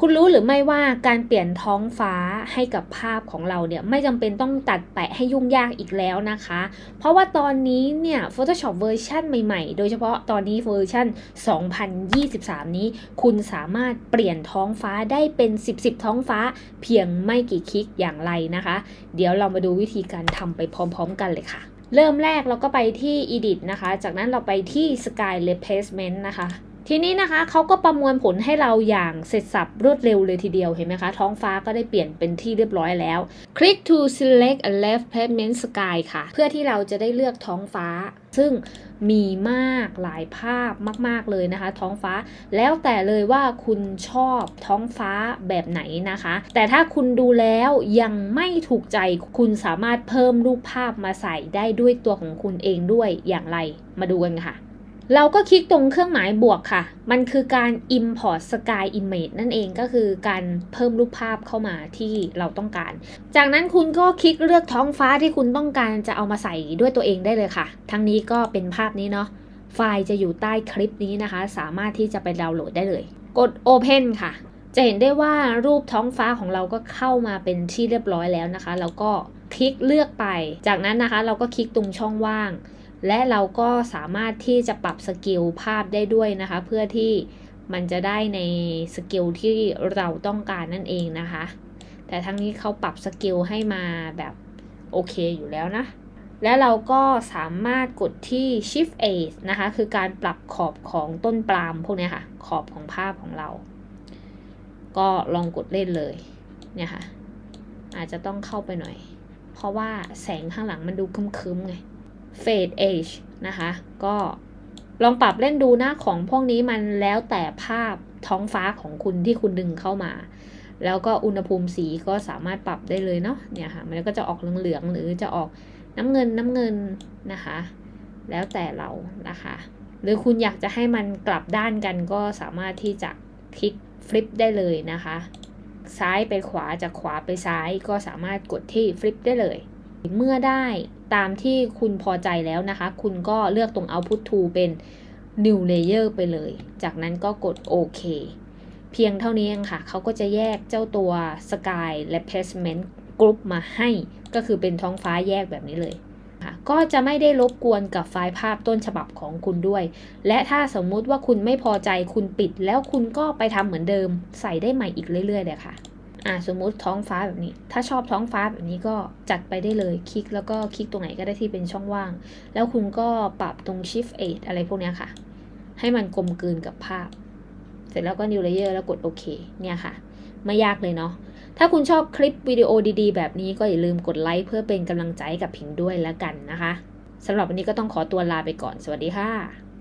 คุณรู้หรือไม่ว่าการเปลี่ยนท้องฟ้าให้กับภาพของเราเนี่ยไม่จำเป็นต้องตัดแปะให้ยุ่งยากอีกแล้วนะคะ เพราะว่าตอนนี้เนี่ย Photoshop เวอร์ชันใหม่ๆ โดยเฉพาะตอนนี้เวอร์ชัน2023 นี้ คุณสามารถเปลี่ยนท้องฟ้าได้เป็น 10 10 ท้องฟ้าเพียงไม่กี่คลิกอย่างไรนะคะ เดี๋ยวเรามาดูวิธีการทำไปพร้อมๆ กันเลยค่ะ เริ่มแรกเราก็ไปที่ Edit นะคะ จากนั้นเราไปที่ Sky Replacement นะคะ ทีนี้นะคะเขาก็ประมวลผลให้เราอย่างเสร็จสับรวดเร็วเลยทีเดียวเห็นไหมคะ ท้องฟ้าก็ได้เปลี่ยนเป็นที่เรียบร้อยแล้วคลิก to select a left placement sky ค่ะ เพื่อที่เราจะได้เลือกท้องฟ้า ซึ่งมีมากหลายภาพมาก ๆ เลยนะคะ ท้องฟ้าแล้วแต่เลยว่าคุณชอบท้องฟ้าแบบไหนนะคะ แต่ถ้าคุณดูแล้วยังไม่ถูกใจคุณสามารถเพิ่มรูปภาพมาใส่ได้ด้วยตัวของคุณเองด้วยอย่างไรมาดูกันค่ะ เราก็คลิกตรงเครื่องหมายบวกค่ะ มันคือการ import sky image นั่นเองก็คือการเพิ่มรูปภาพเข้ามาที่เราต้องการ จากนั้นคุณก็คลิกเลือกท้องฟ้าที่คุณต้องการจะเอามาใส่ด้วยตัวเองได้เลยค่ะ ทั้งนี้ก็เป็นภาพนี้เนาะ ไฟล์จะอยู่ใต้คลิปนี้นะคะ สามารถที่จะไปดาวน์โหลดได้เลย กด Open ค่ะ จะเห็นได้ว่ารูปท้องฟ้าของเราก็เข้ามาเป็นที่เรียบร้อยแล้วนะคะ แล้วก็คลิกเลือกไป จากนั้นนะคะ เราก็คลิกตรงช่องว่าง และเราก็สามารถที่จะปรับสเกลภาพได้ด้วยนะคะ เพื่อที่มันจะได้ในสเกลที่เราต้องการนั่นเองนะคะ แต่ทั้งนี้เขาปรับสเกลให้มาแบบโอเคอยู่แล้วนะ แล้วเราก็สามารถกดที่ Shift A นะคะ คือการปรับขอบของต้นปาล์มพวกนี้ค่ะ ขอบของภาพของเรา ก็ลองกดเล่นเลย เนี่ยค่ะ อาจจะต้องเข้าไปหน่อย เพราะว่าแสงข้างหลังมันดูคึมๆไง Fade Age นะคะ ก็ลองปรับเล่นดูนะของพวกนี้มันแล้วแต่ภาพท้องฟ้าของคุณที่คุณดึงเข้ามา แล้วก็อุณหภูมิสีก็สามารถปรับได้เลยเนาะเนี่ยค่ะ มันก็จะออกเหลืองๆหรือจะออกน้ำเงินน้ำเงินนะคะ แล้วแต่เรานะคะ หรือคุณอยากจะให้มันกลับด้านกันก็สามารถที่จะคลิกฟลิปได้เลยนะคะ ซ้ายไปขวาจากขวาไปซ้ายก็สามารถกดที่ฟลิปได้เลย เมื่อได้ ตามที่คุณพอใจแล้วนะคะ คุณก็เลือกตรง Output to เป็น New Layer ไปเลย จากนั้นก็กดโอเคเพียงเท่านี้เองค่ะ เขาก็จะแยกเจ้าตัว Sky Replacement Group มาให้ ก็คือเป็นท้องฟ้าแยกแบบนี้เลยค่ะก็จะไม่ได้รบกวนกับไฟล์ภาพต้นฉบับของคุณด้วย และถ้าสมมุติว่าคุณไม่พอใจคุณปิด แล้วคุณก็ไปทำเหมือนเดิม ใส่ได้ใหม่อีกเรื่อยๆเลยค่ะ อ่าสมมุติท้องฟ้าแบบนี้ ถ้าชอบท้องฟ้าแบบนี้ก็จัดไปได้เลย คลิกแล้วก็คลิกตรงไหนก็ได้ที่เป็นช่องว่าง แล้วคุณก็ปรับตรง Shift 8อะไรพวกเนี้ยค่ะ ให้มันกลมกลืนกับภาพ เสร็จแล้วก็ New Layer แล้วกดโอเค เนี่ยค่ะ ไม่ยากเลยเนาะ ถ้าคุณชอบคลิปวิดีโอดีๆ แบบนี้ก็อย่าลืมกดไลค์เพื่อเป็นกำลังใจกับผิงด้วยแล้วกันนะคะสำหรับวันนี้ก็ต้องขอตัวลาไปก่อน สวัสดีค่ะ